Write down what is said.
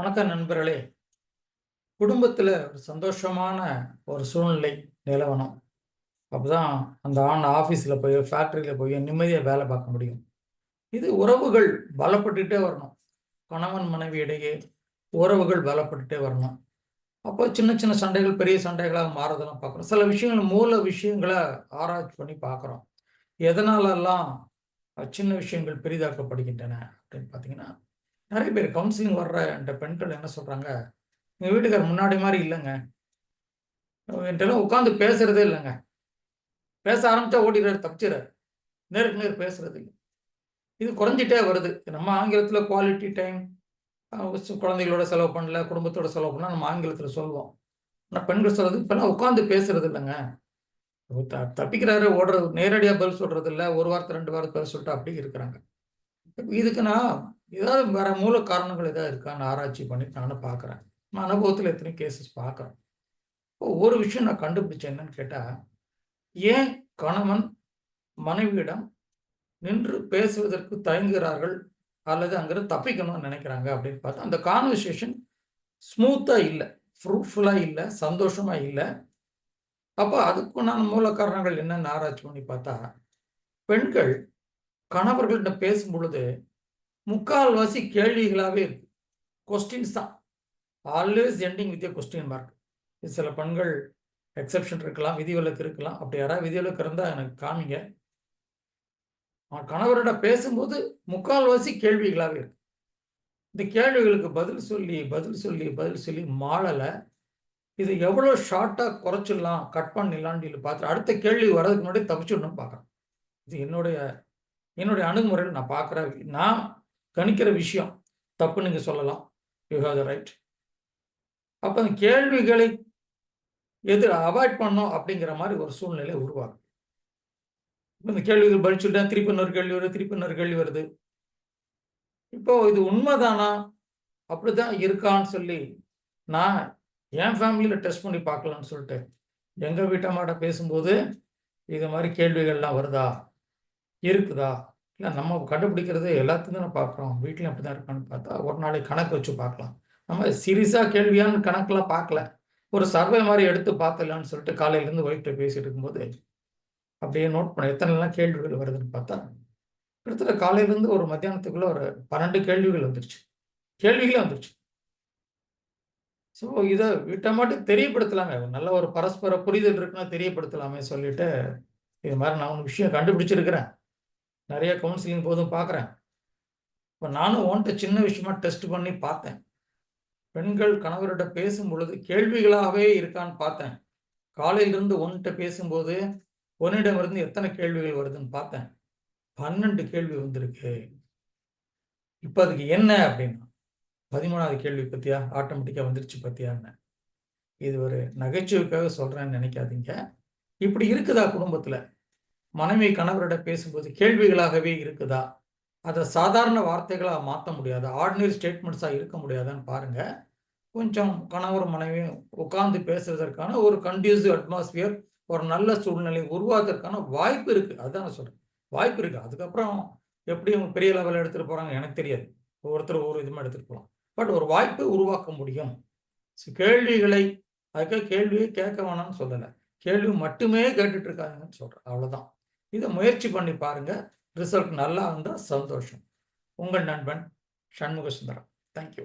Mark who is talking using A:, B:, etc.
A: வணக்கம் நண்பர்களே. குடும்பத்தில் ஒரு சந்தோஷமான ஒரு சூழ்நிலை நிலவணும். அப்போதான் அந்த ஆண் ஆஃபீஸில் போய் ஃபேக்ட்ரியில் போய் நிம்மதியாக வேலை பார்க்க முடியும். இது உறவுகள் பலப்பட்டுட்டே வரணும். கணவன் மனைவி இடையே உறவுகள் பலப்பட்டுட்டே வரணும். அப்போ சின்ன சின்ன சண்டைகள் பெரிய சண்டைகளாக மாறுதெல்லாம் பார்க்குறோம். சில விஷயங்கள் மூல விஷயங்களை ஆராய்ச்சி பண்ணி பார்க்குறோம். எதனாலெல்லாம் சின்ன விஷயங்கள் பெரிதாக்கப்படுகின்றன அப்படின்னு பார்த்தீங்கன்னா நிறைய பேர் கவுன்சிலிங் வர்ற இந்த பெண்கள் என்ன சொல்கிறாங்க எங்கள் வீட்டுக்கார் முன்னாடி மாதிரி இல்லைங்க. என்கிட்டலாம் உட்காந்து பேசுகிறதே இல்லைங்க. பேச ஆரம்பிச்சா ஓடிடுறாரு தப்பிச்சிடாரு நேருக்கு நேர் பேசுறது இல்லை. இது குறைஞ்சிட்டே வருது. நம்ம ஆங்கிலத்தில் குவாலிட்டி டைம் குழந்தைகளோட செலவு பண்ணல குடும்பத்தோட செலவு பண்ணால் நம்ம ஆங்கிலத்தில் சொல்லுவோம். ஆனால் பெண்கள் சொல்கிறது இப்போல்லாம் உட்காந்து பேசுறது இல்லைங்க. த தப்பிக்கிறாரு ஓடுறது நேரடியாக பதில் சொல்கிறது இல்லை ஒரு வாரத்தை ரெண்டு வாரத்தை பதில் சொல்லிட்டு அப்படி இருக்கிறாங்க. இதுக்கு நான் ஏதாவது வேற மூல காரணங்கள் ஏதாவது இருக்கான்னு ஆராய்ச்சி பண்ணி நானும் பார்க்குறேன். நான் அனுபவத்தில் எத்தனை கேசஸ் பார்க்குறேன் ஒரு விஷயம் நான் கண்டுபிடிச்சேன் என்னன்னு கேட்டால் ஏன் கணவன் மனைவியிடம் நின்று பேசுவதற்கு தயங்குகிறார்கள்? அல்லது அங்கிருந்து தப்பிக்கணும்னு நினைக்கிறாங்க அப்படின்னு பார்த்தா அந்த கான்வர்சேஷன் ஸ்மூத்தாக இல்லை. ஃப்ரூட்ஃபுல்லாக இல்லை. சந்தோஷமாக இல்லை. அப்போ அதுக்குண்டான மூல காரணங்கள் என்னென்னு ஆராய்ச்சி பண்ணி பார்த்தா பெண்கள் கணவர்கள்ட்ட பேசும் பொழுது முக்கால்வாசி கேள்விகளாகவே இருக்கு. கொஸ்டின்ஸ் தான். Always ending with question mark சில பெண்கள் எக்ஸப்ஷன் இருக்கலாம் விதிவிலக்கு இருக்கலாம். அப்படி யாராவது விதிவிலக்கு இருந்தால் எனக்கு காமிங்க. கணவரோட பேசும்போது முக்கால்வாசி கேள்விகளாகவே இருக்கு. இந்த கேள்விகளுக்கு பதில் சொல்லி பதில் சொல்லி பதில் சொல்லி மாளலை இது எவ்வளோ ஷார்ட்டாக குறைச்சிடலாம் கட் பண்ணிடலான்னு சொல்லி பார்த்துட்டு அடுத்த கேள்வி வர்றதுக்கு முன்னாடி தப்பிச்சுடணும்னு பார்க்குறேன். இது என்னுடைய என்னுடைய அணுகுமுறையில் நான் பார்க்குற நான் கணிக்கிற விஷயம் தப்பு நீங்கள் சொல்லலாம். யூ ஹாவ் த ரைட் அப்போ அந்த கேள்விகளை எது அவாய்ட் பண்ணோம் அப்படிங்கிற மாதிரி ஒரு சூழ்நிலை உருவாகும் இந்த கேள்விகள் பதிச்சுட்டேன் திருப்பி இன்னொரு கேள்வி வருது திருப்பி இன்னொரு கேள்வி வருது. இப்போ இது உண்மைதானா? அப்படிதான் இருக்கான்னு சொல்லி நான் என் ஃபேமிலியில் டெஸ்ட் பண்ணி பார்க்கலான்னு சொல்லிட்டு எங்கள் வீட்டம்மாட்ட பேசும்போது இது மாதிரி கேள்விகள்லாம் வருதா? இருக்குதா? இல்லை நம்ம கண்டுபிடிக்கிறது எல்லாத்தையும் தான் பார்க்குறோம். வீட்லையும் அப்படி தான் இருக்கான்னு பார்த்தா ஒரு நாளைக்கு கணக்கு வச்சு பார்க்கலாம். நம்ம சீரியஸாக கேள்வியான்னு கணக்கெலாம் பார்க்கல. ஒரு சர்வே மாதிரி எடுத்து பார்த்தலான்னு சொல்லிட்டு காலையிலேருந்து ஒய்ஃப்ட்ட பேசிட்டு இருக்கும்போது அப்படியே நோட் பண்ண எத்தனைலாம் கேள்விகள் வருதுன்னு பார்த்தா கிட்டத்தட்ட காலையிலேருந்து ஒரு மத்தியானத்துக்குள்ளே ஒரு பன்னெண்டு கேள்விகள் வந்துருச்சு. கேள்விகளே வந்துருச்சு. ஸோ இதை விட்ட மட்டும் தெரியப்படுத்தலாமே. நல்ல ஒரு பரஸ்பர புரிதல் இருக்குன்னா தெரியப்படுத்தலாமே சொல்லிட்டு இது மாதிரி நான் ஒரு விஷயம் கண்டுபிடிச்சிருக்கிறேன். நிறைய கவுன்சிலிங் போதும் பார்க்குறேன் இப்போ நானும் ஓன்ட்ட சின்ன விஷயமா டெஸ்ட் பண்ணி பார்த்தேன். பெண்கள் கணவர்கிட்ட பேசும் பொழுது கேள்விகளாகவே இருக்கான்னு பார்த்தேன். காலையிலிருந்து ஒன்ட்ட பேசும்போது ஒன்னிடமிருந்து எத்தனை கேள்விகள் வருதுன்னு பார்த்தேன். பன்னெண்டு கேள்வி வந்திருக்கு. இப்போ அதுக்கு என்ன அப்படின்னா பதிமூணாவது கேள்வி பற்றியா ஆட்டோமேட்டிக்காக வந்துருச்சு பற்றியான்னு இது ஒரு நகைச்சுவைக்காக சொல்கிறேன்னு நினைக்காதீங்க. இப்படி இருக்குதா குடும்பத்தில்? மனைவி கணவரிடம் பேசும்போது கேள்விகளாகவே இருக்குதா? அதை சாதாரண வார்த்தைகளாக மாற்ற முடியாது? ஆர்டினரி ஸ்டேட்மெண்ட்ஸாக இருக்க முடியாதான்னு பாருங்கள் கொஞ்சம் கணவர் மனைவி உட்கார்ந்து பேசுவதற்கான ஒரு கண்டியூசிவ் அட்மாஸ்பியர் ஒரு நல்ல சூழ்நிலை உருவாக்குறதுக்கான வாய்ப்பு இருக்குது அதுதான் நான் சொல்கிறேன் வாய்ப்பு இருக்குது அதுக்கப்புறம் எப்படி அவங்க பெரிய லெவலில் எடுத்துகிட்டு போகிறாங்க எனக்கு தெரியாது. ஒருத்தர் ஒவ்வொரு இதுமாக எடுத்துகிட்டு போகலாம் பட் ஒரு வாய்ப்பை உருவாக்க முடியும். கேள்விகளை அதுக்காக கேள்வியை கேட்க வேணாம்னு சொல்லலை. கேள்வி மட்டுமே கேட்டுட்ருக்காங்கன்னு சொல்கிறேன் அவ்வளோதான் இதை முயற்சி பண்ணி பாருங்க. ரிசல்ட் நல்லா இருந்தால் சந்தோஷம். உங்கள் நண்பன் சண்முக சுந்தரம் தேங்க்யூ